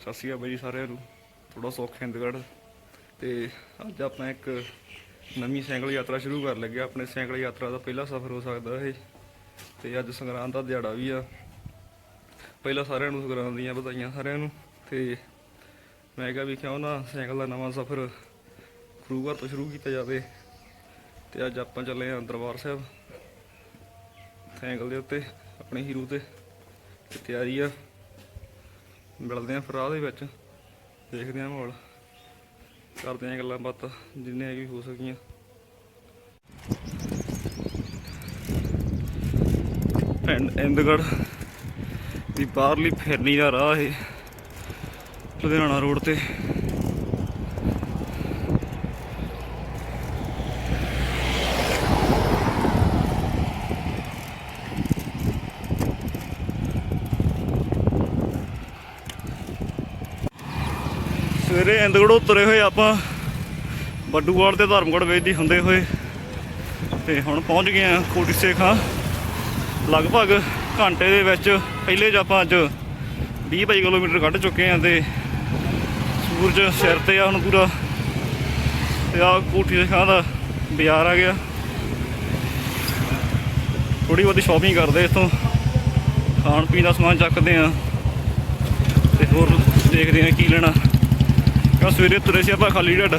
ਸਤਿ ਸ਼੍ਰੀ ਅਕਾਲ ਬਾਈ ਜੀ ਸਾਰਿਆਂ ਨੂੰ। ਥੋੜਾ ਸੌਖ ਹਿੰਦਗੜ੍ਹ ਤੇ ਅੱਜ ਆਪਾਂ ਇੱਕ ਨਵੀਂ ਸਾਈਕਲ ਯਾਤਰਾ ਸ਼ੁਰੂ ਕਰ ਲੱਗੇ ਆਪਣੇ ਸਾਈਕਲ ਯਾਤਰਾ ਦਾ ਪਹਿਲਾ ਸਫ਼ਰ ਹੋ ਸਕਦਾ ਇਹ। ਤੇ ਅੱਜ ਸੰਗਰਾਂਦ ਦਾ ਦਿਹਾੜਾ ਵੀ ਆ। ਪਹਿਲਾਂ ਸਾਰਿਆਂ ਨੂੰ ਸੰਗਰਾਂਦ ਦੀਆਂ ਵਧਾਈਆਂ ਸਾਰਿਆਂ ਨੂੰ। ਤੇ ਮੈਂ ਕਿਹਾ ਵੀ ਕਿਉਂ ਨਾ ਸਾਈਕਲ ਦਾ ਨਵਾਂ ਸਫ਼ਰ ਗੁਰੂ ਘਰ ਤੋਂ ਸ਼ੁਰੂ ਕੀਤਾ ਜਾਵੇ। ਤੇ ਅੱਜ ਆਪਾਂ ਚੱਲੇ ਆਂ ਦਰਬਾਰ ਸਾਹਿਬ। ਸਾਈਕਲ ਦੇ ਉੱਤੇ, ਆਪਣੇ ਹੀਰੋ ਤੇ ਤਿਆਰੀ ਆ। ਮਿਲਦੇ ਆਂ ਫਿਰ ਰਾਹ ਦੇ ਵਿੱਚ, ਦੇਖਦੇ ਆਂ ਮਾਹੌਲ। ਕਰਦੇ ਆਂ ਗੱਲਾਂ ਬਾਤਾਂ ਜਿੰਨੇ ਵੀ ਹੋ ਸਕੀਆਂ। ਪਿੰਡ ਇੰਦਗੜ ਦੀ ਬਾਹਰਲੀ ਫੇਰਨੀ ਦਾ ਰਾਹ ਇਹ, ਲੁਧਿਆਣਾ ਰੋਡ ਤੇ। ਸਵੇਰੇ ਇੰਦਗੜੋਂ ਤੁਰੇ ਹੋਏ ਆਪਾਂ। ਬੱਡੂਵਾਲ ਤੇ ਧਰਮਗੜ ਵੇਚਦੀ ਹੁੰਦੇ ਹੋਏ। ਤੇ ਹੁਣ ਪਹੁੰਚ ਗਏ ਆ ਕੋਟੀ ਸੇਖਾਂ। ਲਗਭਗ ਘੰਟੇ ਦੇ ਵਿੱਚ ਪਹਿਲੇ 'ਚ ਆਪਾਂ ਅੱਜ 20 22 ਕਿਲੋਮੀਟਰ ਕੱਢ ਚੁੱਕੇ ਆ ਤੇ ਸੂਰਜ ਸਿਰ ਤੇ ਆ ਹੁਣ ਪੂਰਾ। ਤੇ ਆ ਕੋਠੀ ਸੇਖਾਂ ਦਾ ਬਾਜ਼ਾਰ ਆ ਗਿਆ। ਥੋੜੀ ਬਹੁਤੀ ਸ਼ਾਪਿੰਗ ਕਰਦੇ ਇੱਥੋਂ। ਖਾਣ ਪੀਣ ਦਾ ਸਮਾਨ ਚੱਕਦੇ ਆ ਤੇ ਹੋਰ ਦੇਖਦੇ ਆ ਕੀ ਲੈਣਾ। ਕਿਉਂ ਸਵੇਰੇ ਤੁਰੇ ਸੀ ਆਪਾਂ ਖਾਲੀ ਢੱਡ।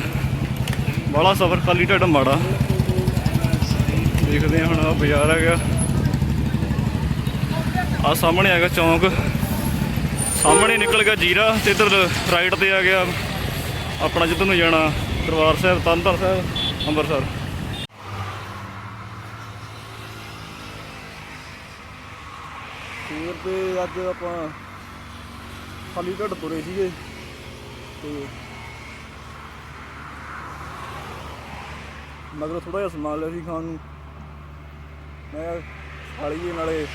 ਬਾਹਲਾ ਸਫ਼ਰ ਖਾਲੀ ਢੱਡ ਮਾੜਾ। ਦੇਖਦੇ ਹਾਂ ਹੁਣ ਆ ਬਾਜ਼ਾਰ ਆ ਗਿਆ। ਆ ਸਾਹਮਣੇ ਆ ਗਿਆ ਚੌਂਕ। ਸਾਹਮਣੇ ਨਿਕਲ ਗਿਆ ਜੀਰਾ ਤੇ ਇੱਧਰ ਰਾਈਟ ਤੇ ਆ ਗਿਆ ਆਪਣਾ ਜਿੱਧਰ ਨੂੰ ਜਾਣਾ, ਦਰਬਾਰ ਸਾਹਿਬ ਤਨਤਰ ਸਾਹਿਬ, ਅੰਮ੍ਰਿਤਸਰ। ਸਵੇਰ ਤੇ ਅੱਜ ਆਪਾਂ ਖਾਲੀ ਢੱਡ ਤੁਰੇ ਸੀਗੇ ਤੇ ਮਗਰੋਂ ਥੋੜਾ ਜਿਹਾ ਸਮਾਨ ਲਿਆ ਸੀ ਖਾਣ ਨੂੰ। ਮੈਂ ਖਾਲੀ ਜੀ, ਨਾਲੇ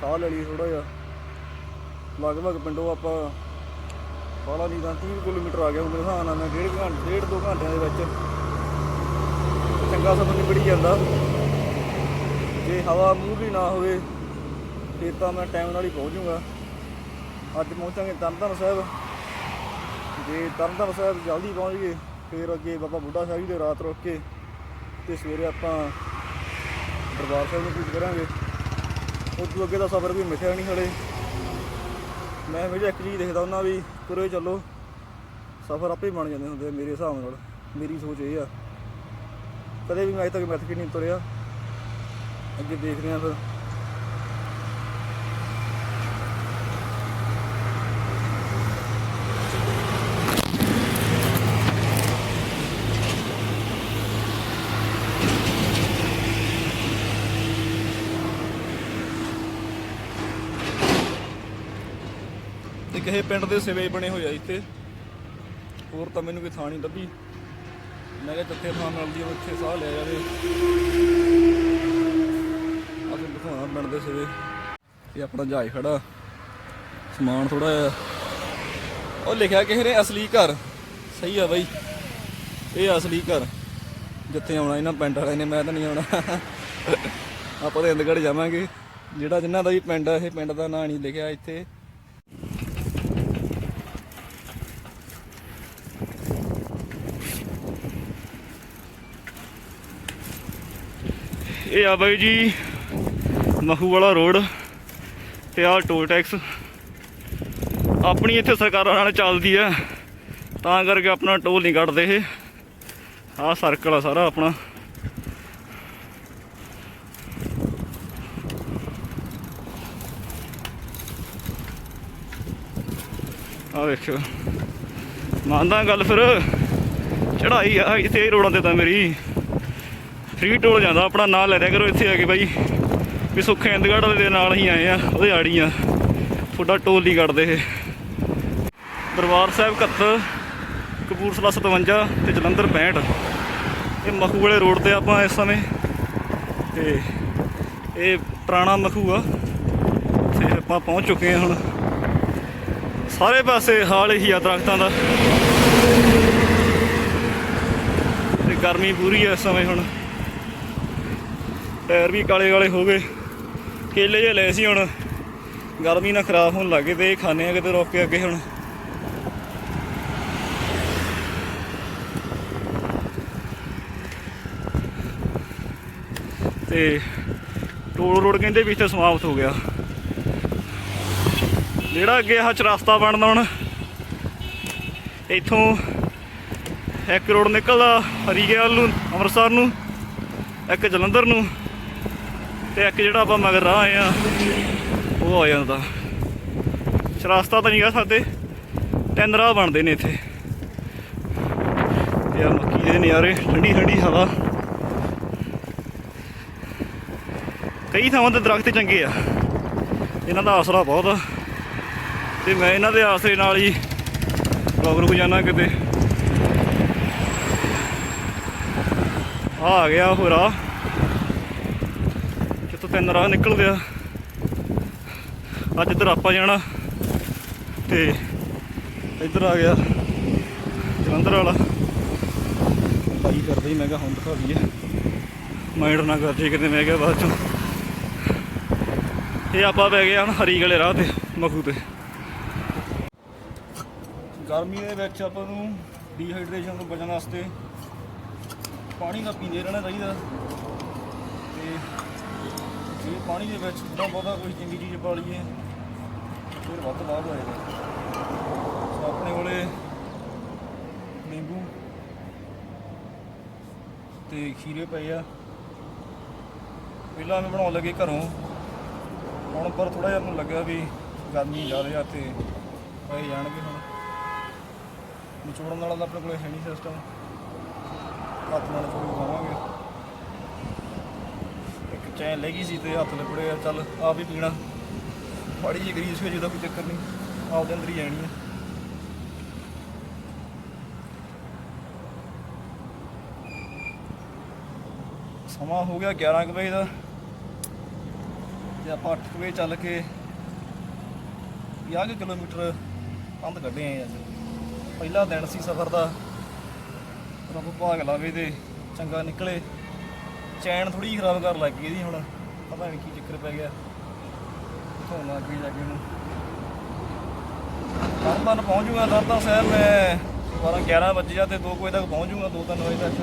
ਸਾਹ ਲੈ ਲਈਏ ਥੋੜਾ ਜਿਹਾ। ਲਗਭਗ ਪਿੰਡੋਂ ਆਪਾਂ ਬਾਲਾ ਨਹੀਂ ਤਾਂ 30 ਕਿਲੋਮੀਟਰ ਆ ਗਿਆ ਹੁਣ ਮੇਰੇ ਹਿਸਾਬ ਨਾਲ ਮੈਂ ਡੇਢ ਘੰਟੇ, ਡੇਢ ਦੋ ਘੰਟਿਆਂ ਦੇ ਵਿੱਚ ਚੰਗਾ ਸਫ਼ਰ ਨਿਬੜੀ ਜਾਂਦਾ। ਜੇ ਹਵਾ ਮੂਹਰੀ ਨਾ ਹੋਵੇ, ਫਿਰ ਤਾਂ ਮੈਂ ਟਾਈਮ ਨਾਲ ਹੀ ਪਹੁੰਚ ਜਾਊਂਗਾ। ਅੱਜ ਪਹੁੰਚਾਂਗੇ ਤਰਨਤਾਰਨ ਸਾਹਿਬ। ਜੇ ਤਰਨਤਾਰਨ ਸਾਹਿਬ ਜਲਦੀ ਪਹੁੰਚ ਗਏ ਫਿਰ ਅੱਗੇ ਬਾਬਾ ਬੁੱਢਾ ਸਾਹਿਬ ਜੀ ਦੇ ਰਾਤ ਰੁਕ ਕੇ ਤੇ ਸਵੇਰੇ ਆਪਾਂ ਦਰਬਾਰ ਸਾਹਿਬ ਨੂੰ ਕੁਝ ਕਰਾਂਗੇ। ਉਸ ਤੋਂ ਅੱਗੇ ਦਾ ਸਫ਼ਰ ਵੀ ਮਿਥਿਆ ਨਹੀਂ ਹਲੇ। ਮੈਂ ਹਮੇਸ਼ਾ ਇੱਕ ਚੀਜ਼ ਦੇਖਦਾ ਹੁੰਦਾ ਵੀ ਤੁਰੇ ਚੱਲੋ, ਸਫ਼ਰ ਆਪੇ ਬਣ ਜਾਂਦੇ ਹੁੰਦੇ ਮੇਰੇ ਹਿਸਾਬ ਨਾਲ। ਮੇਰੀ ਸੋਚ ਇਹ ਆ। ਕਦੇ ਵੀ ਮੈਂ ਅਜੇ ਤੱਕ ਮਿੱਥ ਕੇ ਨਹੀਂ ਤੁਰਿਆ। ਅੱਗੇ ਦੇਖਦੇ ਆ ਫਿਰ। ਕਿਸੇ ਪਿੰਡ ਦੇ ਸਿਵੇ ਬਣੇ ਹੋਏ ਆ ਇੱਥੇ। ਹੋਰ ਤਾਂ ਮੈਨੂੰ ਕੋਈ ਥਾਂ ਨਹੀਂ ਲੱਭੀ। ਮੈਂ ਕਿਹਾ ਜਿੱਥੇ ਥਾਂ ਮਿਲਦੀ ਆ, ਉੱਥੇ ਸਾਹ ਲੈ ਜਾਵੇ ਆ ਤੁਹਾਨੂੰ ਦਿਖਾਉਣਾ ਪਿੰਡ ਦੇ ਸਿਵੇ। ਇਹ ਆਪਣਾ ਜਹਾਜ਼ ਖੜਾ। ਸਮਾਨ ਥੋੜਾ ਜਿਹਾ। ਉਹ ਲਿਖਿਆ ਕਿਸੇ ਨੇ ਅਸਲੀ ਘਰ। ਸਹੀ ਆ ਬਾਈ। ਇਹ ਅਸਲੀ ਘਰ। ਜਿੱਥੇ ਆਉਣਾ ਇਹਨਾਂ ਪਿੰਡ ਵਾਲਿਆਂ ਨੇ, ਮੈਂ ਤਾਂ ਨਹੀਂ ਆਉਣਾ। ਆਪਾਂ ਤਾਂ ਇੰਦਗੜ ਜਾਵਾਂਗੇ। ਜਿਹੜਾ ਜਿਨ੍ਹਾਂ ਦਾ ਵੀ ਪਿੰਡ ਆ, ਇਹ ਪਿੰਡ ਦਾ ਨਾਂ ਨਹੀਂ ਲਿਖਿਆ ਇੱਥੇ। ਇਹ ਆ ਬਾਈ ਜੀ, ਮਹੂ ਵਾਲਾ ਰੋਡ ਤੇ ਆ ਟੋਲ ਟੈਕਸ ਆਪਣੀ ਇੱਥੇ ਸਰਕਾਰਾਂ ਨਾਲ ਚੱਲਦੀ ਆ, ਤਾਂ ਕਰਕੇ ਆਪਣਾ ਟੋਲ ਨਹੀਂ ਕੱਟਦੇ ਇਹ। ਆਹ ਸਰਕਲ ਆ ਸਾਰਾ ਆਪਣਾ। ਆ ਵੇਖੋ ਮੰਨਦਾ ਗੱਲ ਫਿਰ ਚੜਾਈ ਆ ਇੱਥੇ ਰੋਡਾਂ ਤੇ ਤਾਂ ਮੇਰੀ। ਫ੍ਰੀ ਟੋਲ ਜਾਂਦਾ, ਆਪਣਾ ਨਾਂ ਲੈ ਲਿਆ ਕਰੋ ਇੱਥੇ ਆ ਕੇ ਬਾਈ। ਵੀ ਸੁੱਖੇ ਇੰਦਗੜ੍ਹ ਦੇ ਨਾਲ ਹੀ ਆਏ ਆ, ਉਹਦੇ ਆੜੀ ਆ। ਤੁਹਾਡਾ ਟੋਲ ਨਹੀਂ ਕੱਢਦੇ ਇਹ। ਦਰਬਾਰ ਸਾਹਿਬ 71 ਕਪੂਰਥਲਾ 57 ਤੇ ਜਲੰਧਰ 65 ਇਹ ਮਖੂ ਵਾਲੇ ਰੋਡ ਤੇ ਆਪਾਂ ਇਸ ਸਮੇਂ। ਤੇ ਇਹ ਪੁਰਾਣਾ ਮਖੂ ਆ। ਤੇ ਆਪਾਂ ਪਹੁੰਚ ਚੁੱਕੇ ਹਾਂ ਹੁਣ। ਸਾਰੇ ਪਾਸੇ ਹਾਲ ਹੀ ਆ ਦਰਖਤਾਂ ਦਾ। ਤੇ ਗਰਮੀ ਪੂਰੀ ਆ ਇਸ ਸਮੇਂ ਹੁਣ। ਟਾਇਰ ਵੀ ਕਾਲੇ ਕਾਲੇ ਹੋ ਗਏ। ਕੇਲੇ ਜੇ ਲਏ ਸੀ ਹੁਣ। ਗਰਮੀ ਨਾਲ ਖਰਾਬ ਹੋਣ ਲੱਗੇ ਤੇ ਇਹ ਖਾਣੇ ਆ ਕਿਤੇ ਰੋਕ ਕੇ ਅੱਗੇ ਹੁਣ। ਤੇ ਟੋਲ ਰੋਡ ਕਹਿੰਦੇ ਵੀ ਇੱਥੇ ਸਮਾਪਤ ਹੋ ਗਿਆ। ਜਿਹੜਾ ਅੱਗੇ ਆਹ ਚਰਸਤਾ ਬਣਦਾ ਹੁਣ, ਇੱਥੋਂ ਇੱਕ ਰੋਡ ਨਿਕਲਦਾ ਹਰੀਕੇ ਨੂੰ, ਅੰਮ੍ਰਿਤਸਰ ਨੂੰ, ਇੱਕ ਜਲੰਧਰ ਨੂੰ। ਤੇ ਇੱਕ ਜਿਹੜਾ ਆਪਾਂ ਮਗਰ ਰਾਹ ਆਏ ਆ, ਉਹ ਆ ਜਾਂਦਾ। ਚਰਸਤਾ ਤਾਂ ਨਹੀਂ ਕਹਿ ਸਕਦੇ, ਤਿੰਨ ਰਾਹ ਬਣਦੇ ਨੇ ਇੱਥੇ। ਤੇ ਮੱਕੀ ਦੇ ਨਜ਼ਾਰੇ, ਠੰਡੀ ਠੰਡੀ ਹਵਾ। ਕਈ ਥਾਵਾਂ ਤੇ ਦਰਖਤ ਚੰਗੇ ਆ। ਇਹਨਾਂ ਦਾ ਆਸਰਾ ਬਹੁਤ ਆ। ਤੇ ਮੈਂ ਇਹਨਾਂ ਦੇ ਆਸਰੇ ਨਾਲ ਹੀ ਰੋਕ ਰੁਕ ਜਾਣਾ ਕਿਤੇ। ਆ ਗਿਆ ਉਹ ਰਾਹ ਤਿੰਨ ਰਾਹ ਨਿਕਲਦੇ ਆ। ਅੱਜ ਇੱਧਰ ਆਪਾਂ ਜਾਣਾ ਤੇ ਇੱਧਰ ਆ ਗਿਆ ਜਲੰਧਰ ਵਾਲਾ। ਭਾਈ ਕਰਦੇ ਹੀ, ਮੈਂ ਕਿਹਾ ਹੁਣ ਦਿਖਾ ਦਈਏ। ਮਾਈਂਡ ਨਾ ਕਰ ਜੇ ਕਿਤੇ, ਮੈਂ ਕਿਹਾ ਬਾਅਦ ਚੋਂ। ਇਹ ਆਪਾਂ ਪੈ ਗਏ ਹਨ ਹਰੀ ਗਲੇ ਰਾਹ ਤੇ, ਮਖੂ ਤੇ। ਗਰਮੀ ਦੇ ਵਿੱਚ ਆਪਾਂ ਨੂੰ ਡੀਹਾਈਡਰੇਸ਼ਨ ਤੋਂ ਬਚਣ ਵਾਸਤੇ ਪਾਣੀ ਦਾ ਪੀਂਦੇ ਰਹਿਣਾ ਚਾਹੀਦਾ। ਪਾਣੀ ਦੇ ਵਿੱਚ ਥੋੜਾ ਬਹੁਤਾ ਕੋਈ ਚੰਗੀ ਚੀਜ਼ ਪਾ ਲਈਏ, ਫਿਰ ਵੱਧ ਬਾਹਰ ਹੋਏਗਾ ਸੋ ਆਪਣੇ ਕੋਲੇ ਨਿੰਬੂ ਤੇ ਖੀਰੇ ਪਏ ਆ। ਪਹਿਲਾਂ ਮੈਂ ਬਣਾਉਣ ਲੱਗੇ ਘਰੋਂ। ਹੁਣ ਪਰ ਥੋੜਾ ਜਿਹਾ ਮੈਨੂੰ ਲੱਗਿਆ ਵੀ ਗਰਮੀ ਜ਼ਿਆਦਾ ਆ ਤੇ ਪਏ ਜਾਣਗੇ ਹੁਣ। ਨਿਚੋੜਨ ਵਾਲਾ ਤਾਂ ਆਪਣੇ ਕੋਲੇ ਹੈ ਨਹੀਂ ਸਿਸਟਮ ਹੱਥ ਨਾਲ ਚੋੜ ਪਾਵਾਂਗੇ ਚੈਨ ਲੈ ਗਈ ਸੀ ਤੇ ਹੱਥ ਲੱਪੜੇ ਆ ਚੱਲ ਆਪ ਹੀ ਪੀਣਾ। ਮਾੜੀ ਜਿਹੀ ਗਰੀਸ ਹੋ ਜਿਹਦਾ ਕੋਈ ਚੱਕਰ ਨਹੀਂ, ਆਪ ਦੇ ਅੰਦਰ ਹੀ ਜਾਣੀ ਹੈ ਸਮਾਂ ਹੋ ਗਿਆ 11 ਕੁ ਵਜੇ ਦਾ ਤੇ ਆਪਾਂ 8 ਕੁ ਵਜੇ ਚੱਲ ਕੇ 50 ਕੁ ਕਿਲੋਮੀਟਰ ਪੰਧ ਕੱਢੇ ਆਂ ਅੱਜ ਪਹਿਲਾ ਦਿਨ ਸੀ ਸਫ਼ਰ ਦਾ। ਰੱਬ ਭਾਗ ਲਾਵੇ ਤੇ ਚੰਗਾ ਨਿਕਲੇ। ਚੈਨ ਥੋੜੀ ਖਰਾਬ ਕਰ ਲੱਗ ਗਈ ਇਹਦੀ ਹੁਣ। ਪਤਾ ਨਹੀਂ ਕੀ ਚੱਕਰ ਪੈ ਗਿਆ। ਧੋਣ ਲੱਗ ਜਾ ਕੇ ਨੂੰ ਤਰਨਤਾਰਨ ਪਹੁੰਚ ਜੂਗਾ ਤਰਨਤਾਰਨ ਸਾਹਿਬ ਮੈਂ 12 11 ਵਜੇ ਜਾਂ ਤੇ 2 ਵਜੇ ਤੱਕ ਪਹੁੰਚ ਜੂਗਾ 2-3 ਵਜੇ ਤੱਕ।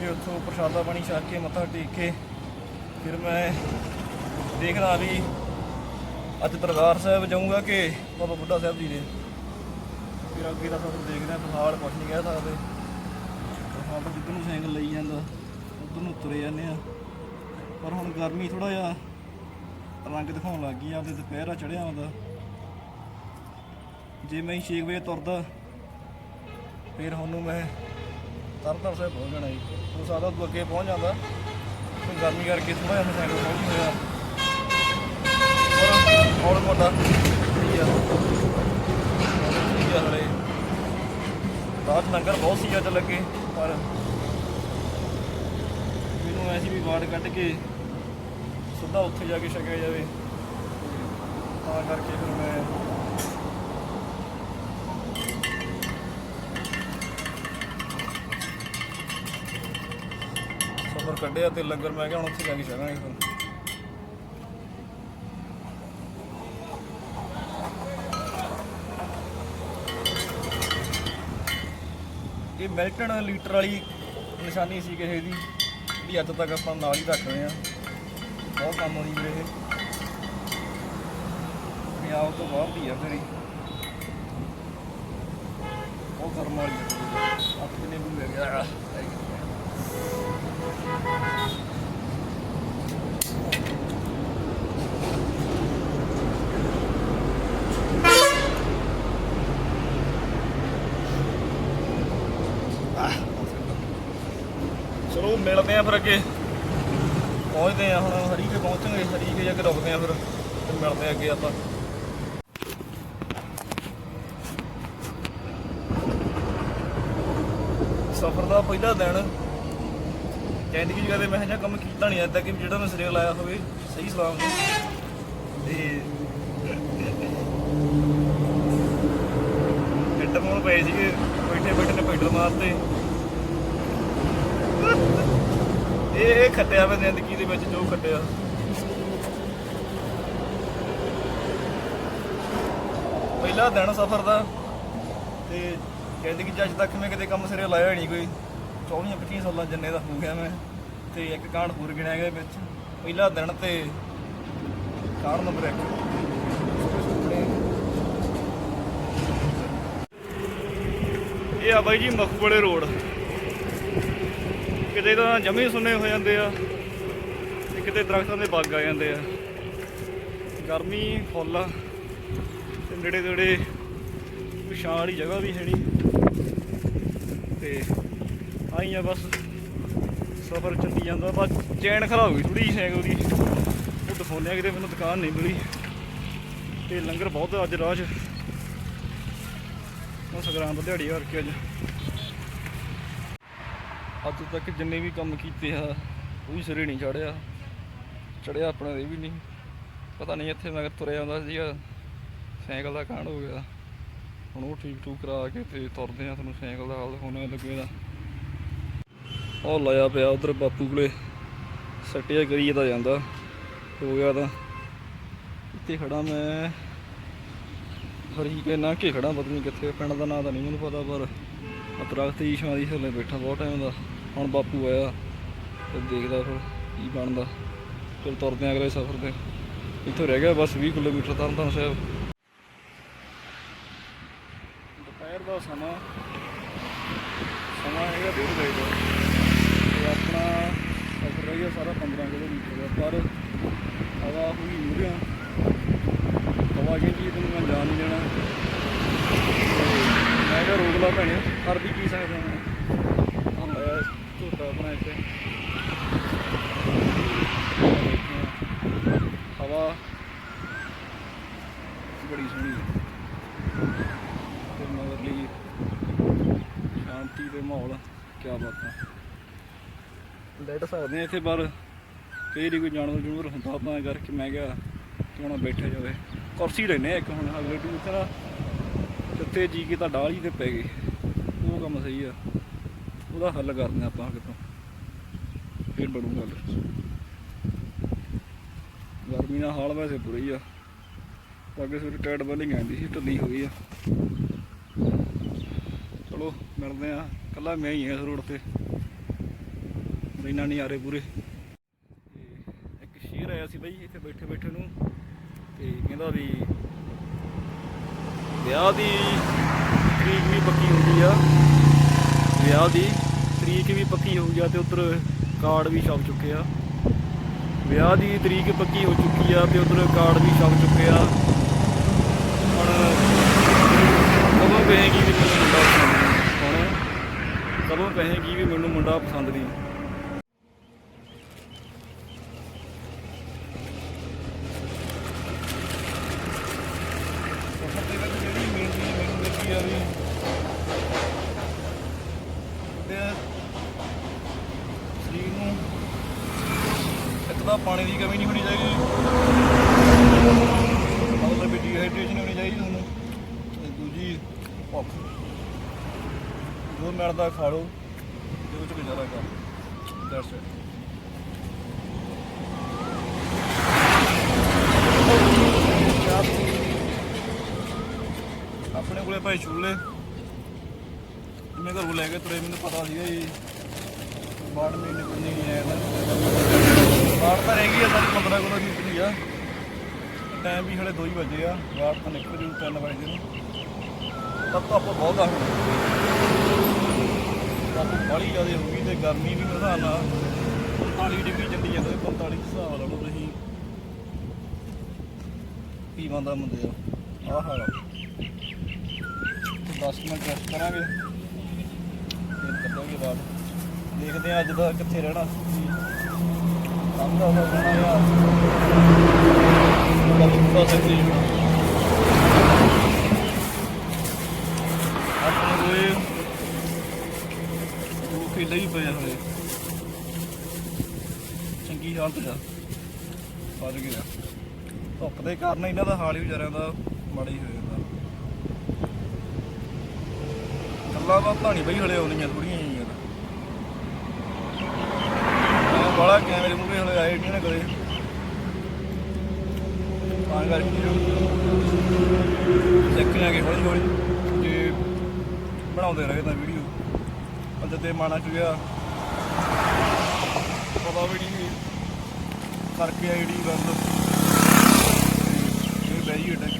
ਤੇ ਉੱਥੋਂ ਪ੍ਰਸ਼ਾਦਾ ਪਾਣੀ ਛਕ ਕੇ ਮੱਥਾ ਟੇਕ ਕੇ ਫਿਰ ਮੈਂ ਦੇਖਦਾ ਵੀ ਅੱਜ ਦਰਬਾਰ ਸਾਹਿਬ ਜਾਊਂਗਾ ਕਿ ਬਾਬਾ ਬੁੱਢਾ ਸਾਹਿਬ ਜੀ ਦੇ। ਫਿਰ ਅੱਗੇ ਦਾ ਸਭ ਦੇਖਦੇ ਹਾਂ, ਫਿਲਹਾਲ ਕੁਝ ਨਹੀਂ ਕਹਿ ਸਕਦੇ। ਹਾਂ ਤਾਂ ਜਿੱਧਰ ਨੂੰ ਸਾਈਕਲ ਲਈ ਜਾਂਦਾ। ਉਧਰ ਨੂੰ ਤੁਰੇ ਜਾਂਦੇ ਆ। ਪਰ ਹੁਣ ਗਰਮੀ ਥੋੜਾ ਜਿਹਾ ਰੰਗ ਦਿਖਾਉਣ ਲੱਗ ਗਈ ਆ ਤੇ ਦੁਪਹਿਰਾ ਚੜਿਆ ਹੁੰਦਾ ਜੇ ਮੈਂ 6 ਵਜੇ ਤੁਰਦਾ, ਫਿਰ ਹੁਣ ਨੂੰ ਮੈਂ ਤਰਨਤਾਰਨ ਸਾਹਿਬ ਪਹੁੰਚ ਜਾਣਾ ਜੀ। ਹੋ ਸਾਰਾ ਤੋਂ ਅੱਗੇ ਪਹੁੰਚ ਜਾਂਦਾ। ਫਿਰ ਗਰਮੀ ਕਰਕੇ ਥੋੜਾ ਜਿਹਾ ਸਾਈਕਲ ਪਹੁੰਚ ਹੋਇਆ ਔਰ ਮੋਟਾ ਠੀਕ ਆ। ਠੀਕ ਆ ਹਲੇ। ਰਾਤ ਲੰਗਰ ਬਹੁਤ ਸੀ ਅੱਜ ਲੱਗੇ, ਪਰ ਮੈਨੂੰ ਐਸੀ ਵੀ ਵਾਰਡ ਕੱਢ ਕੇ ਸਿੱਧਾ ਉੱਥੇ ਜਾ ਕੇ ਛਕਿਆ ਜਾਵੇ। ਤਾਂ ਕਰਕੇ ਫਿਰ ਮੈਂ ਸਫਰ ਕੱਢਿਆ ਤੇ ਲੰਗਰ ਮੈਂ ਕਿਹਾ ਹੁਣ ਉੱਥੇ ਜਾ ਕੇ ਛਕਾਂਗੇ ਫਿਰ। ਇਹ ਮਿਲਟਨ ਲੀਟਰ ਵਾਲੀ ਨਿਸ਼ਾਨੀ ਸੀ ਕਿਸੇ ਦੀ। ਵੀ ਅੱਜ ਤੱਕ ਆਪਾਂ ਨਾਲ ਹੀ ਰੱਖ ਰਹੇ ਆ ਬਹੁਤ ਕੰਮ ਆਉਂਦੀ ਵੀਰੇ ਇਹ। ਪੰਜਾਬ ਤੋਂ ਬਾਹਰ ਦੀ ਆ ਤੇਰੀ ਬਹੁਤ ਗਰਮ ਵਾਲੀ ਆ। ਅੱਠ ਕਿੰਨੇ ਨੂੰ ਮਿਲ ਗਿਆ ਚਲੋ ਮਿਲਦੇ ਆ ਫਿਰ ਅੱਗੇ। ਪਹੁੰਚਦੇ ਆ ਹੁਣ ਹਰੀਕੇ ਪਹੁੰਚਾਂਗੇ ਹਰੀਕੇ ਜਾ ਕੇ ਰੁਕਦੇ ਆ ਫਿਰ, ਤੇ ਮਿਲਦੇ ਆ ਅੱਗੇ ਆਪਾਂ। ਸਫ਼ਰ ਦਾ ਪਹਿਲਾ ਦਿਨ। ਜ਼ਿੰਦਗੀ 'ਚ ਕਦੇ ਮੈਂ ਇਹੋ ਕੰਮ ਕੀਤਾ ਨਹੀਂ ਅੱਜ ਕਿ ਜਿਹੜਾ ਮੈਂ ਸਿਰੇ ਲਾਇਆ ਹੋਵੇ, ਸਹੀ ਸਲਾਮ ਤੇ ਹੈੱਡਫੋਨ ਪਏ ਸੀਗੇ ਬੈਠੇ ਬੈਠੇ ਨੇ ਪੈਡਲ ਮਾਰਤੇ। ਇਹ ਇਹ ਖੱਟਿਆ ਮੈਂ ਜ਼ਿੰਦਗੀ ਦੇ ਵਿੱਚ, ਜੋ ਖੱਟਿਆ। ਪਹਿਲਾ ਦਿਨ ਸਫ਼ਰ ਦਾ ਤੇ ਜ਼ਿੰਦਗੀ 'ਚ ਅੱਜ ਤੱਕ ਮੈਂ ਕਿਤੇ ਕੰਮ ਸਿਰੇ ਲਾਇਆ ਨਹੀਂ ਕੋਈ। 24 25 ਸਾਲਾਂ ਜਿੰਨੇ ਦਾ ਹੋ ਗਿਆ ਮੈਂ, ਤੇ ਇੱਕ ਕਾਂਡ ਹੋਰ ਗਿਣਿਆ ਗਿਆ ਵਿੱਚ। ਪਹਿਲਾ ਦਿਨ ਤੇ ਕਾਂਡ ਨੰਬਰ 1 ਇਹ ਆ ਬਾਈ ਜੀ ਮਖਬੜੇ ਰੋਡ। ਕਿਤੇ ਤਾਂ ਜਮੀ ਸੁੰਨੇ ਹੋ ਜਾਂਦੇ ਆ ਤੇ ਕਿਤੇ ਦਰਖਤਾਂ ਦੇ ਬੱਗ ਆ ਜਾਂਦੇ ਆ। ਗਰਮੀ ਫੁੱਲ ਆ ਤੇ ਨੇੜੇ ਨੇੜੇ ਕੋਈ ਛਾਂ ਵਾਲੀ ਜਗ੍ਹਾ ਵੀ ਹੈ ਨਹੀਂ ਤੇ ਆਈ ਆ ਬਸ ਸਫ਼ਰ ਚੱਲੀ ਜਾਂਦਾ। ਬਸ ਚੈਨ ਖਰਾਬ ਹੋ ਗਈ ਥੋੜੀ ਜਿਹੀ ਸਾਈਕਲ ਦੀ ਉਹ ਦਿਖਾਉਂਦੇ ਕਿਤੇ ਮੈਨੂੰ ਦੁਕਾਨ ਨਹੀਂ ਮਿਲੀ। ਤੇ ਲੰਗਰ ਬਹੁਤ ਅੱਜ ਰਾਹ 'ਚ। ਉਹ ਸੰਗਰਾਂਦ ਦਿਹਾੜੀ ਕਰਕੇ ਅੱਜ। ਅੱਜ ਤੱਕ ਜਿੰਨੇ ਵੀ ਕੰਮ ਕੀਤੇ ਆ ਉਹ ਵੀ ਸਿਰੇ ਨਹੀਂ ਚੜਿਆ ਚੜਿਆ ਆਪਣੇ ਦੇ ਵੀ ਨਹੀਂ। ਪਤਾ ਨਹੀਂ ਇੱਥੇ ਮੈਂ ਤੁਰਿਆ ਆਉਂਦਾ ਸੀਗਾ, ਸਾਈਕਲ ਦਾ ਕਾਂਡ ਹੋ ਗਿਆ। ਹੁਣ ਉਹ ਠੀਕ ਠੂਕ ਕਰਾ ਕੇ ਤੇ ਤੁਰਦੇ ਆ, ਤੁਹਾਨੂੰ ਸਾਈਕਲ ਦਾ ਹਾਲ ਦਿਖਾਉਣਾ ਲੱਗੇ ਦਾ। ਉਹ ਲਾਇਆ ਪਿਆ ਉਧਰ ਬਾਪੂ ਕੋਲੇ, ਸੱਟਿਆ ਕਰੀਏ ਤਾਂ ਜਾਂਦਾ। ਹੋ ਗਿਆ ਤਾਂ। ਇੱਥੇ ਖੜਾ ਮੈਂ। ਹਰੀ ਕੇ ਨਾ ਕੇ ਖੜਾ ਪਤਾ ਨਹੀਂ ਕਿੱਥੇ ਪਿੰਡ ਦਾ ਨਾਂ ਤਾਂ ਨਹੀਂ ਮੈਨੂੰ ਪਤਾ, ਪਰ ਆਹ ਦਰਖਤ ਦੀ ਹਲੇ ਬੈਠਾ ਬਹੁਤ ਟਾਈਮ ਦਾ। ਹੁਣ ਬਾਪੂ ਆਇਆ ਤੇ ਦੇਖਦਾ ਫਿਰ ਕੀ ਬਣਦਾ। ਫਿਰ ਤੁਰਦੇ ਆਂ ਅਗਲੇ ਸਫ਼ਰ ਤੇ। ਇੱਥੋਂ ਰਹਿ ਗਿਆ ਬਸ 20 ਕਿਲੋਮੀਟਰ ਤਰਨਤਾਰਨ ਸਾਹਿਬ। ਦੁਪਹਿਰ ਦਾ ਸਮਾਂ ਸਮਾਂ ਹੈਗਾ ਡੇਢ ਵਜੇ ਦਾ। ਤੇ ਆਪਣਾ ਸਫ਼ਰ ਰਹਿ ਗਿਆ ਸਾਰਾ 15 ਕਿਲੋਮੀਟਰ ਦਾ। ਪਰ ਹਵਾ ਹੋਈ ਮੂਰਿਆ ਹਵਾ ਕਹਿੰਦੀ ਤੈਨੂੰ ਮੈਂ ਜਾਣ ਨਹੀਂ ਦੇਣਾ। ਮੈਂ ਕਿਹਾ ਰੋਕ ਲਾ ਭੈਣੇ, ਕਰ ਵੀ ਕੀ ਸਕਦਾ ਮੈਂ ਝੋਟਾ ਆਪਣਾ ਇੱਥੇ। ਹਵਾ ਬੜੀ ਸੋਹਣੀ ਹੈ। ਤੇ ਮਗਰਲੀ ਸ਼ਾਂਤੀ ਦੇ ਮਾਹੌਲ, ਕੀ ਬਾਤ ਹੈ। ਲੈਟ ਸਕਦੇ ਹਾਂ ਇੱਥੇ, ਪਰ ਕਈ ਵਾਰੀ ਕੋਈ ਜਾਨਵਰ ਜਨੂਰ ਹੁੰਦਾ, ਤਾਂ ਕਰਕੇ ਮੈਂ ਕਿਹਾ ਕਿ ਹੁਣ ਬੈਠਿਆ ਜਾਵੇ। ਕੁਰਸੀ ਲੈਨੇ ਆ ਇੱਕ ਹੁਣ, ਅਗਲੇ ਟੂ ਉੱਤੇ ਨਾ, ਜਿੱਥੇ ਜੀ ਕੇ ਤਾਂ ਡਾਲ ਹੀ ਤੇ ਪੈ ਗਏ। ਉਹ ਕੰਮ ਸਹੀ ਆ। ਉਹਦਾ ਹੱਲ ਕਰਦੇ ਹਾਂ ਆਪਾਂ ਕਿਤੋਂ। ਫਿਰ ਬਣੂ ਗੱਲ ਗਰਮੀ ਨਾਲ ਹਾਲ ਵੈਸੇ ਬੁਰਾ ਹੀ ਆ। ਅੱਗੇ ਸਵੇਰੇ ਟਾਇਰ ਬਲਿੰਗ ਆਂਦੀ ਸੀ, ਢੱਲੀ ਹੋ ਗਈ ਆ। ਚਲੋ, ਮਿਲਦੇ ਆ ਕੱਲਾ ਮੈਂ ਹੀ ਆ ਇਸ ਰੋਡ ਤੇ। ਇੰਨਾ ਨਹੀਂ ਆ ਰਹੇ ਪੂਰੇ ਤੇ ਇੱਕ ਸ਼ੇਰ ਆਇਆ ਸੀ ਬਾਈ ਇੱਥੇ ਬੈਠੇ ਬੈਠੇ ਨੂੰ। ਤੇ ਕਹਿੰਦਾ ਵੀ ਵਿਆਹ ਦੀ ਤਰੀਕ ਵੀ ਪੱਕੀ ਹੁੰਦੀ ਆ। ਵਿਆਹ ਦੀ ਤਰੀਕ ਵੀ ਪੱਕੀ ਹੋ ਗਿਆ ਤੇ ਉੱਧਰ ਕਾਰਡ ਵੀ ਛਪ ਚੁੱਕੇ ਆ। ਵਿਆਹ ਦੀ ਤਰੀਕ ਪੱਕੀ ਹੋ ਚੁੱਕੀ ਆ ਤੇ ਉੱਧਰ ਕਾਰਡ ਵੀ ਛਪ ਚੁੱਕੇ ਆ। ਹੁਣ ਕਦੋਂ ਕਹੇਗੀ ਵੀ ਮੈਨੂੰ ਮੁੰਡਾ ਪਸੰਦ ਨਹੀਂ? ਹੁਣ ਕਦੋਂ ਕਹੇਗੀ ਵੀ ਮੈਨੂੰ ਮੁੰਡਾ ਪਸੰਦ ਨਹੀਂ ਸਫ਼ਰ ਦੇ ਵਿੱਚ ਜਿਹੜੀ ਮੇਨ ਚੀਜ਼ ਮੈਨੂੰ ਲੱਗੀ ਆ ਵੀ ਤੇ ਸਰੀਰ ਨੂੰ ਇੱਕ ਤਾਂ ਪਾਣੀ ਦੀ ਕਮੀ ਨਹੀਂ ਹੋਣੀ ਚਾਹੀਦੀ ਮਤਲਬ ਵੀ ਡੀਹਾਈਡਰੇਸ਼ਨ ਹੋਣੀ ਚਾਹੀਦੀ ਤੁਹਾਨੂੰ ਤੇ ਦੂਜੀ ਭੁੱਖ ਜੋ ਮਿਲਦਾ ਖਾ ਲਓ ਦੇ ਵਿੱਚ ਗੁਜ਼ਾਰਾ ਕਰ ਦੈਟਸ ਇਟ ਆਪਣੇ ਕੋਲੇ ਭਾਈ ਛੂਲੇ। ਮੈਂ ਘਰੋਂ ਲੈ ਕੇ ਤੁਰੇ, ਮੈਨੂੰ ਪਤਾ ਸੀਗਾ ਜੀ। ਬਾੜ ਮਹੀਨੇ ਕੋਈ ਨਹੀਂ ਬਾੜ ਤਾਂ ਰਹਿ ਗਈ ਆ ਸਾਡੀ 15 ਕਿਲੋ ਦੀ ਨਿਕਲੀ ਆ। ਟਾਈਮ ਵੀ ਹਲੇ 2 ਹੀ ਵਜੇ ਆ। ਬਾੜ ਤਾਂ ਨਿਕਲ ਜੂ 3 ਵਜੇ ਨੂੰ। ਤਬ ਤਾਂ ਆਪਾਂ ਬਹੁਤ ਆ ਕਾਫੀ ਬੜੀ ਜ਼ਿਆਦਾ ਹੋ ਗਈ ਤੇ ਗਰਮੀ ਵੀ ਮੇਰੇ ਹਿਸਾਬ ਨਾਲ 45 ਡਿਗਰੀ ਚੱਲੀ ਜਾਂਦਾ 45 ਹਿਸਾਬ ਲਾ ਲਓ ਤੁਸੀਂ ਕੀ ਬੰਦਾ ਮੁੰਡੇ ਆ ਆਹ ਹਾਲ 10 ਮਿੰਟ ਰੈਸਟ ਕਰਾਂਗੇ ਫਿਰ ਕੱਢਾਂਗੇ ਬਾਅਦ। ਦੇਖਦੇ ਆ ਅੱਜ ਦਾ ਕਿੱਥੇ ਰਹਿਣਾ। ਕੰਮ ਦਾ ਹੋ ਜਾਣਾ ਯਾਰ। ਕੱਲ ਪੂਰਾ ਸਕਦੀ ਆਪਣੇ ਕੋਲੇ ਦੋ ਕਿੱਲੇ ਹੀ ਪਏ ਹੋਏ ਚੰਗੀ ਹਾਲਤ ਜਾ ਫਸ ਗਿਆ। ਧੁੱਪ ਦੇ ਕਾਰਨ ਇਹਨਾਂ ਦਾ ਹਾਲ ਹੀ ਵਿਚਾਰਿਆਂ ਦਾ ਮਾੜਾ ਹੀ ਹੋਇਆ। ਜਾਂਦਾ ਗੱਲਾਂ ਬਾਤਾਂ ਬਈ ਹਲੇ ਆਉਣੀਆਂ ਥੋੜੀਆਂ ਜਿਹੀਆਂ ਮੈਂ ਬਾਲਾ ਕੈਮਰੇ ਮੂਹਰੇ ਹਲੇ ਆਏ ਨਹੀਂ ਨਾ ਕਦੇ। ਤਾਂ ਕਰਕੇ ਸਿੱਖ ਲਾਂਗੇ ਹੌਲੀ ਹੌਲੀ। ਜੇ ਬਣਾਉਂਦੇ ਰਹੇ ਤਾਂ ਵੀਡੀਓ ਅੱਜ ਤੇ ਮਾਣਾ ਚ ਗਿਆ ਪਤਾ ਵੀ ਨਹੀਂ ਕਰਕੇ ਆ ਗੱਲ। ਇਹ ਬੈਰੀ ਅਟੈਕ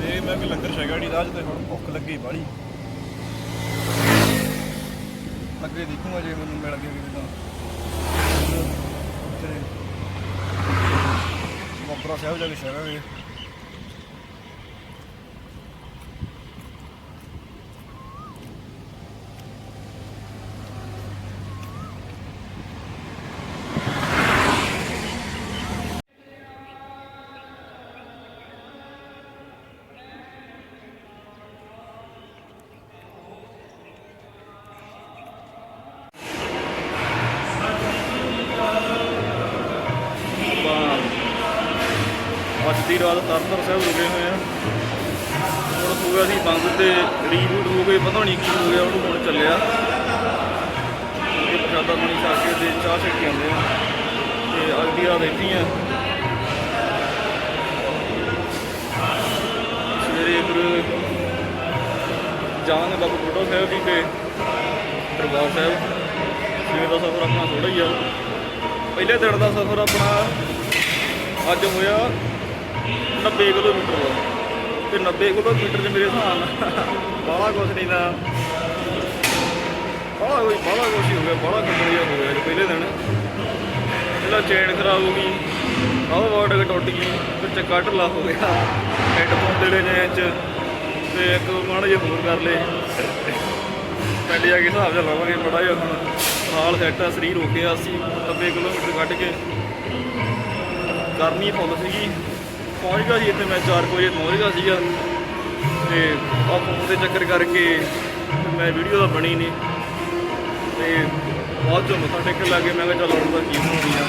ਤੇ ਮੈਂ ਕਿ ਲੰਗਰ ਛਕਿਆ ਨਹੀਂ ਰਾਜ ਤੇ ਹੁਣ ਭੁੱਖ ਲੱਗੀ ਬਾੜੀ ਅੱਗੇ ਦੇਖੂਗਾ ਜੇ ਮੈਨੂੰ ਮਿਲ ਗਿਆ ਕਿਤੇ ਤਾਂ। ਤੇ ਮੋਪਰਾ ਸਾਹਿਬ ਜਾ ਕੇ ਛਕਾਂਗੇ। ਅੱਜ ਰਾਤ ਤਰਨਤਾਰਨ ਸਾਹਿਬ ਰੁਕੇ ਹੋਏ ਆ। ਹੁਣ ਹੋ ਗਿਆ ਸੀ ਬੰਦ ਤੇ ਰੀਬੂਟ ਹੋ ਗਏ, ਪਤਾ ਨਹੀਂ ਕੀ ਹੋ ਗਿਆ, ਉਹਨੂੰ ਹੁਣ ਚੱਲਿਆ। ਇਹ ਪ੍ਰਸ਼ਾਦਾ ਪਾਣੀ ਖਾ ਕੇ ਤੇ ਚਾਹ ਛੱਡ ਕੇ ਆਉਂਦੇ ਆ। ਤੇ ਅੱਜ ਦੀ ਰਾਤ ਇੱਥੇ ਹੀ ਆ। ਸਵੇਰੇ ਗੁਰੂ ਜਾਵਾਂਗੇ ਬਾਬਾ ਬੁੱਢਾ ਸਾਹਿਬ ਜੀ ਤੇ ਦਰਬਾਰ ਸਾਹਿਬ। ਸਵੇਰ ਦਾ ਸਫ਼ਰ ਆਪਣਾ ਥੋੜਾ ਹੀ ਆ। ਪਹਿਲੇ ਦਿਨ ਦਾ ਸਫ਼ਰ ਆਪਣਾ ਅੱਜ ਹੋਇਆ 90 ਕਿਲੋਮੀਟਰ ਦਾ। ਤੇ 90 ਕਿਲੋਮੀਟਰ 'ਚ ਮੇਰੇ ਹਿਸਾਬ ਨਾਲ ਬਾਹਲਾ ਕੁਛ ਨਹੀਂ ਦਾ ਬਾਹਲਾ ਕੋਈ ਬਾਹਲਾ ਕੁਛ ਹੀ ਹੋ ਗਿਆ, ਬਾਹਲਾ ਕੰਬਲ ਜਿਹਾ ਹੋ ਗਿਆ ਅੱਜ ਪਹਿਲੇ ਦਿਨ। ਪਹਿਲਾਂ ਚੇਨ ਖਰਾਬ ਹੋ ਗਈ, ਆਹ ਵਾਟ ਟੁੱਟ ਗਈ ਫਿਰ ਚੱਕਾ ਢਿੱਲਾ ਹੋ ਗਿਆ। ਹੈੱਡਫੋਨ ਦੇੜੇ ਨੇ ਇੰਚ ਤੇ ਇੱਕ ਮਾੜਾ ਜਿਹਾ ਹੋਰ ਕਰ ਲਏ। ਪਿੰਡ ਜਾ ਕੇ ਹਿਸਾਬ ਜਿਹਾ ਲਾਵਾਂਗੇ ਬੜਾ ਜਿਹਾ ਹੁਣ ਹਾਲ ਸੈੱਟ ਆ, ਸਰੀਰ ਹੋ ਗਿਆ 80 90 ਕਿਲੋਮੀਟਰ ਕੱਢ ਕੇ। ਕਰਨੀ ਫੁੱਲ ਸੀਗੀ। ਪਹੁੰਚ ਗਿਆ ਸੀ ਇੱਥੇ ਮੈਂ 4 ਵਜੇ ਪਹੁੰਚ ਗਿਆ ਸੀਗਾ। ਤੇ ਆ ਫੋਨ ਦੇ ਚੱਕਰ ਕਰਕੇ ਮੈਂ ਵੀਡੀਓ ਤਾਂ ਬਣੀ ਨਹੀਂ ਤੇ ਬਾਅਦ ਚੋਂ ਮੱਥਾ ਟੇਕਣ ਲੱਗੇ ਮੈਂ ਕਿਹਾ ਚੱਲ ਹੁਣ ਤਾਂ ਕੀ ਹੋਣੀ ਆ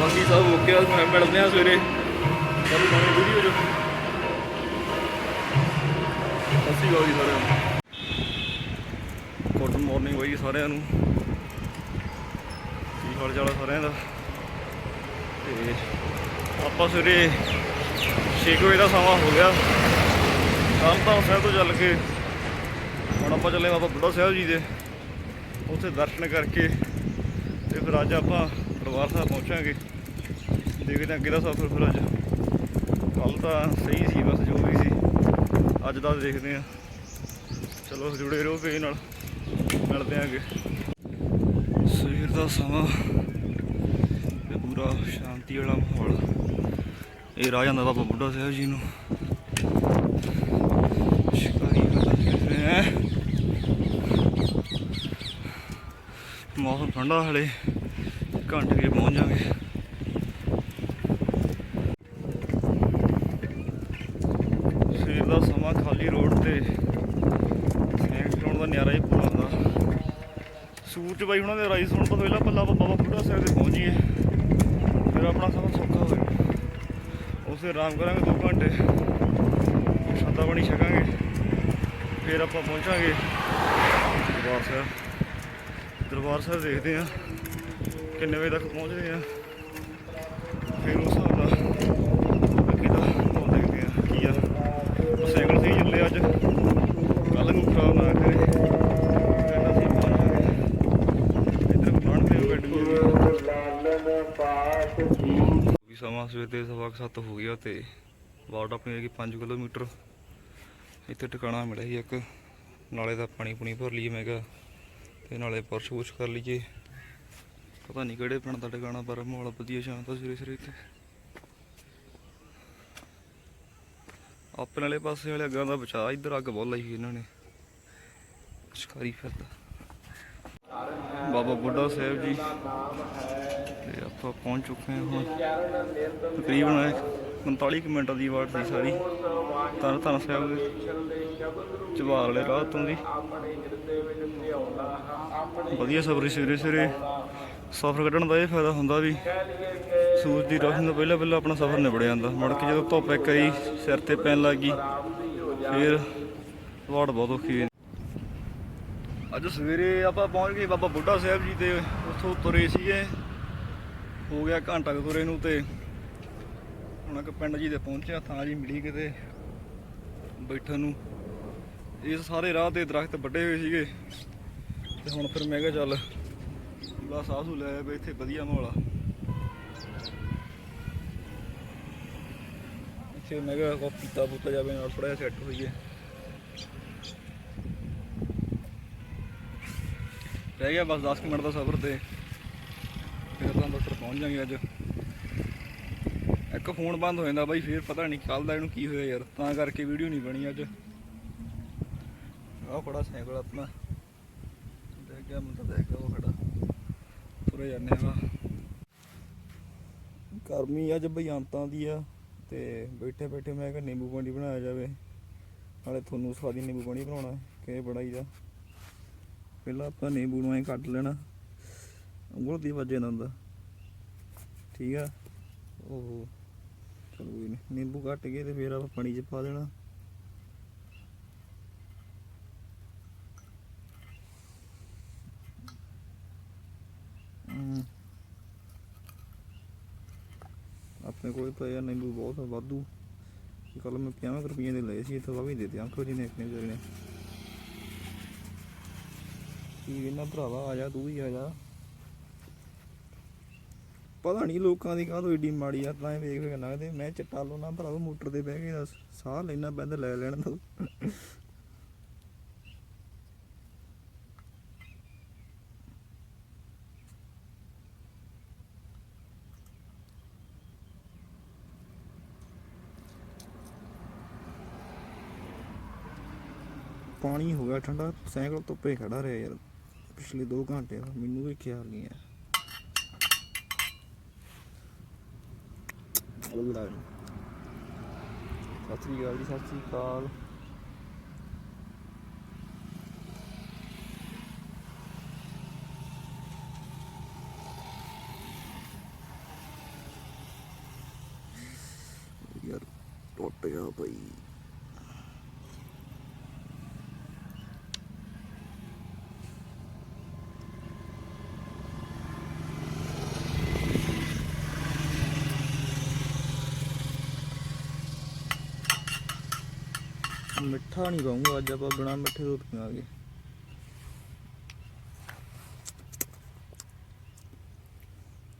ਬਾਕੀ ਸਭ ਓਕੇ ਆ, ਮੈਂ ਮਿਲਦੇ ਆ ਸਵੇਰੇ। ਕੱਲ ਨਵੀਂ ਵੀਡੀਓ ਜੋ ਸਤਿ ਸ਼੍ਰੀ ਅਕਾਲ ਜੀ ਸਾਰਿਆਂ ਨੂੰ। ਗੁੱਡ ਮਾਰਨਿੰਗ ਬਾਈ ਸਾਰਿਆਂ ਨੂੰ। ਕੀ ਹਾਲ ਚਾਲ ਸਾਰਿਆਂ ਦਾ? ਤੇ ਆਪਾਂ ਸਵੇਰੇ 6 ਵਜੇ ਦਾ ਸਮਾਂ ਹੋ ਗਿਆ। ਤਰਨਤਾਰਨ ਸਾਹਿਬ ਤੋਂ ਚੱਲ ਕੇ ਹੁਣ ਆਪਾਂ ਚੱਲੇ ਬਾਬਾ ਬੁੱਢਾ ਸਾਹਿਬ ਜੀ ਦੇ। ਉੱਥੇ ਦਰਸ਼ਨ ਕਰਕੇ ਤੇ ਫਿਰ ਅੱਜ ਆਪਾਂ ਦਰਬਾਰ ਸਾਹਿਬ ਪਹੁੰਚਾਂਗੇ। ਦੇਖਦੇ ਹਾਂ ਅੱਗੇ ਦਾ ਸਫ਼ਰ ਫਿਰ ਅੱਜ। ਕੱਲ ਤਾਂ ਸਹੀ ਸੀ, ਬਸ ਜੋ ਵੀ ਸੀ। ਅੱਜ ਦਾ ਦੇਖਦੇ ਹਾਂ। ਚਲੋ ਜੁੜੇ ਰਹੋ ਪੇਜ ਨਾਲ। ਮਿਲਦੇ ਆਂਗੇ ਸਵੇਰ ਦਾ ਸਮਾਂ ਤੇ ਪੂਰਾ ਸ਼ਾਂਤੀ ਵਾਲਾ ਮਾਹੌਲ। ਇਹ ਰਾਹ ਜਾਂਦਾ ਬਾਬਾ ਬੁੱਢਾ ਸਾਹਿਬ ਜੀ ਨੂੰ। ਸ਼ਿਕਾਰੀ ਹੈ ਮੌਸਮ ਠੰਡਾ ਹਲੇ ਘੰਟੇ ਕੇ ਪਹੁੰਚ ਜਾਵਾਂਗੇ ਸਵੇਰ ਦਾ ਸਮਾਂ ਖਾਲੀ ਰੋਡ ਤੇ। ਸੈਂਕ ਚਲਾਉਣ ਦਾ ਨਿਆਰਾ ਹੀ ਪੂਰਾ ਹੁੰਦਾ ਸੂਰਜ ਬਾਈ ਉਹਨਾਂ ਦੇ ਰਾਈਸ ਸੁਣਨ ਤੋਂ ਪਹਿਲਾਂ ਪੱਲਾ ਬਾਬਾ ਬੁੱਢਾ ਸਾਹਿਬ 'ਤੇ ਪਹੁੰਚ ਗਏ ਫਿਰ ਆਪਣਾ ਸਮਾਂ ਸੌਖਾ ਹੋਇਆ ਉਸੇ ਆਰਾਮ ਕਰਾਂਗੇ 2 ਘੰਟੇ। ਸ਼ਾਦਾ ਪਾਣੀ ਛਕਾਂਗੇ। ਫਿਰ ਆਪਾਂ ਪਹੁੰਚਾਂਗੇ ਦਰਬਾਰ ਸਾਹਿਬ। ਦਰਬਾਰ ਸਾਹਿਬ ਦੇਖਦੇ ਆ ਕਿੰਨੇ ਵਜੇ ਤੱਕ ਪਹੁੰਚਦੇ ਆ ਫਿਰ ਉਸ ਹਿਸਾਬ ਦਾ ਅੱਗੇ ਦਾ ਮਾਹੌਲ ਦੇਖਦੇ ਆ ਕੀ ਆ ਸਾਈਕਲ ਸੀ ਚੱਲੇ ਅੱਜ ਕੱਲ ਨੂੰ ਖਰਾਬ ਨਾ ਕਰੇ ਫਿਰ ਅਸੀਂ ਪਹੁੰਚਾਂਗੇ ਇੱਧਰ ਬਣਦੇ ਹੋ ਗੱਡੀ ਵੀ ਸਮਾਂ ਸਵੇਰ ਦੇ ਸਵਾ ਕੁ ਸੱਤ ਹੋ ਗਿਆ ਤੇ ਵਾਟ ਆਪਣੀ ਹੈਗੀ 5 ਕਿਲੋਮੀਟਰ ਇੱਥੇ ਟਿਕਾਣਾ ਮਿਲਿਆ ਸੀ ਇੱਕ। ਨਾਲੇ ਦਾ ਪਾਣੀ ਪੁਣੀ ਭਰ ਲਈਏ ਮੈਂ ਕਿਹਾ, ਤੇ ਨਾਲੇ ਪਰਸ ਪੁਰਸ਼ ਕਰ ਲਈਏ। ਪਤਾ ਨਹੀਂ ਕਿਹੜੇ ਪਿੰਡ ਦਾ ਟਿਕਾਣਾ, ਪਰ ਮਾਹੌਲ ਵਧੀਆ ਸ਼ਾਂਤ ਆ ਸਵੇਰੇ ਸਵੇਰੇ ਇੱਥੇ। ਆਪਣੇ ਵਾਲੇ ਪਾਸੇ ਵਾਲੇ ਅੱਗਾਂ ਦਾ ਬਚਾ ਇੱਧਰ ਅੱਗ ਬਹੁਤ ਲਾਈ ਹੋਈ ਇਹਨਾਂ ਨੇ। ਸ਼ਿਕਾਰੀ ਫਿਰਦਾ। ਬਾਬਾ ਬੁੱਢਾ ਸਾਹਿਬ ਜੀ। ਤੇ ਆਪਾਂ ਪਹੁੰਚ ਚੁੱਕੇ ਹਾਂ ਹੁਣ। ਤਕਰੀਬਨ 45 ਕੁ ਮਿੰਟਾਂ ਦੀ ਵਾਟ ਸੀ ਸਾਰੀ। ਤਰਨ ਤਾਰਨ ਸਾਹਿਬ ਦੇ ਚਬਾਲ ਵਾਲੇ ਰਾਹ ਤੋਂ ਦੀ। ਵਧੀਆ ਸਫ਼ਰ ਸਵੇਰੇ ਸਵੇਰੇ ਸਫ਼ਰ ਕੱਢਣ ਦਾ ਇਹ ਫਾਇਦਾ ਹੁੰਦਾ ਵੀ ਸੂਰਜ ਦੀ ਰੋਸ਼ਨੀ ਤੋਂ ਪਹਿਲਾਂ ਪਹਿਲਾਂ ਆਪਣਾ ਸਫ਼ਰ ਨਿਬੜ ਜਾਂਦਾ। ਮੁੜ ਕੇ ਜਦੋਂ ਧੁੱਪ ਇੱਕ ਆਈ ਸਿਰ ਤੇ ਪੈਣ ਲੱਗ ਗਈ, ਫਿਰ ਵਾਟ ਬਹੁਤ ਔਖੀ ਅੱਜ ਸਵੇਰੇ ਆਪਾਂ ਪਹੁੰਚ ਗਏ ਬਾਬਾ ਬੁੱਢਾ ਸਾਹਿਬ ਜੀ ਦੇ ਉੱਥੋਂ ਤੁਰੇ ਸੀਗੇ। ਹੋ ਗਿਆ ਘੰਟਾ ਕੁ ਤੁਰੇ ਨੂੰ ਤੇ ਹੁਣ ਇੱਕ ਪਿੰਡ ਜੀ ਦੇ ਪਹੁੰਚਿਆ ਥਾਂ ਜੀ ਮਿਲੀ ਕਿਤੇ ਬੈਠਣ ਨੂੰ। ਇਸ ਸਾਰੇ ਰਾਹ ਤੇ ਦਰਖਤ ਵੱਡੇ ਹੋਏ ਸੀਗੇ। ਤੇ ਹੁਣ ਫਿਰ ਮੈਂ ਕਿਹਾ ਚੱਲ ਲਾ ਸਾਸੂ ਲੈ ਬਈ ਇੱਥੇ ਵਧੀਆ ਮਾਹੌਲ ਆ। ਇੱਥੇ ਮੈਂ ਕਿਹਾ ਕੋ ਪੀਤਾ ਪੁੱਤਾ ਜਾਵੇ, ਨਾਲ ਥੋੜਾ ਜਿਹਾ ਸੈੱਟ ਹੋਈਏ ਰਹਿ ਗਿਆ ਬਸ 10 ਕੁ ਮਿੰਟ ਦਾ ਸਫ਼ਰ ਤੇ। ਪਹੁੰਚ ਜਾਾਂਗੇ ਅੱਜ। ਇੱਕ ਫੋਨ ਬੰਦ ਹੋ ਜਾਂਦਾ ਬਾਈ, ਫਿਰ ਪਤਾ ਨਹੀਂ ਕੱਲ ਦਾ ਇਹਨੂੰ ਕੀ ਹੋਇਆ ਯਾਰ। ਤਾਂ ਕਰਕੇ ਵੀਡੀਓ ਨਹੀਂ ਬਣੀ ਅੱਜ। ਆਹ ਖੜਾ ਸਾਈਕਲ ਆਪਣਾ। ਦੇਖ ਗਿਆ ਮੈਂ ਦੇਖ ਗਿਆ ਉਹ ਖੜਾ। ਤੁਰੇ ਜਾਂਦੇ ਆ। ਗਰਮੀ ਅੱਜ ਬਈ ਅੰਤਾਂ ਦੀ ਆ ਤੇ ਬੈਠੇ ਬੈਠੇ ਮੈਂ ਕਿਹਾ ਨਿੰਬੂ ਪਾਣੀ ਬਣਾਇਆ ਜਾਵੇ। ਨਾਲੇ ਤੁਹਾਨੂੰ ਸਵਾਦੀ ਨਿੰਬੂ ਪਾਣੀ ਬਣਾਉਣਾ ਕਿ ਬੜਾ ਹੀ ਦਾ। ਪਹਿਲਾਂ ਆਪਾਂ ਨਿੰਬੂ ਨੂੰ ਐ ਕੱਟ ਲੈਣਾ। ਉਂਗਲ ਦੀ ਵਜੇ ਨਾ ਹੁੰਦਾ ਠੀਕ ਆ। ਉਹ ਚਲੋ ਕੋਈ ਨਹੀਂ ਨਿੰਬੂ ਕੱਟ ਕੇ ਤੇ ਫਿਰ ਆਪਾਂ ਪਾਣੀ 'ਚ ਪਾ ਦੇਣਾ। ਆਪਣੇ ਕੋਲ ਤਾਂ ਯਾਰ ਨਿੰਬੂ ਬਹੁਤ ਵਾਧੂ। ਕੱਲ ਮੈਂ 50 ਰੁਪਏ ਦੇ ਲਏ ਸੀ, ਇੱਥੋਂ ਵਾ ਵੀ ਦੇ ਦਿਆਂ। ਅੰਕਲ ਜੀ ਨੇ ਆਪਣੇ ਵਿਚਾਰੇ ਨੇ। ਕੀ ਇਹਨਾਂ ਭਰਾਵਾ ਆ ਜਾ, ਤੂੰ ਵੀ ਆ ਜਾ। ਪਤਾ ਨਹੀਂ ਲੋਕਾਂ ਦੀ ਕਾਹਤੋਂ ਏਡੀ ਮਾੜੀ ਆ ਤਾਂ ਵੇਖ ਵੇਖ ਲੱਗਦੇ ਮੈਂ ਚਟਾ ਲੋ ਨਾ ਭਰਾਵਾ, ਮੋਟਰ ਤੇ ਬਹਿ ਕੇ ਦੱਸ, ਸਾਹ ਲੈਣਾ ਪੈਂਦਾ ਲੈ ਲੈਣ ਦਾ। ਪਾਣੀ ਹੋ ਗਿਆ ਠੰਡਾ, ਸਾਈਕਲ ਧੁੱਪੇ ਖੜਾ ਰਿਹਾ ਯਾਰ, ਪਿਛਲੇ 2 ਘੰਟੇ ਮੈਨੂੰ ਵੀ ਖਿਆਲ ਨਹੀਂ ਹੈ ਅੱਲਾ ਸਤਿ ਸ੍ਰੀ ਅਕਾਲ ਜੀ ਸਤਿ ਸ੍ਰੀ ਅਕਾਲ। ਯਾਰ ਟੁੱਟ ਗਿਆ ਭਾਈ ਮਿੱਠਾ ਨਹੀਂ ਪਾਉਂਗਾ ਅੱਜ ਆਪਾਂ ਬਿਨਾ ਮਿੱਠੇ ਤੋਂ ਪੀਵਾਂਗੇ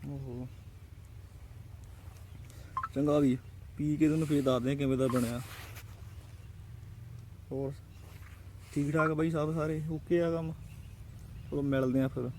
ਓਹੋ। ਚੰਗਾ ਵੀ, ਪੀ ਕੇ ਤੁਹਾਨੂੰ ਫੇਰ ਦੱਸਦੇ ਆ ਕਿਵੇਂ ਦਾ ਬਣਿਆ। ਹੋਰ ਠੀਕ ਠਾਕ ਬਾਈ ਸਭ ਸਾਰੇ? ਓਕੇ ਆ ਕੰਮ? ਚਲੋ ਮਿਲਦੇ ਆ ਫਿਰ।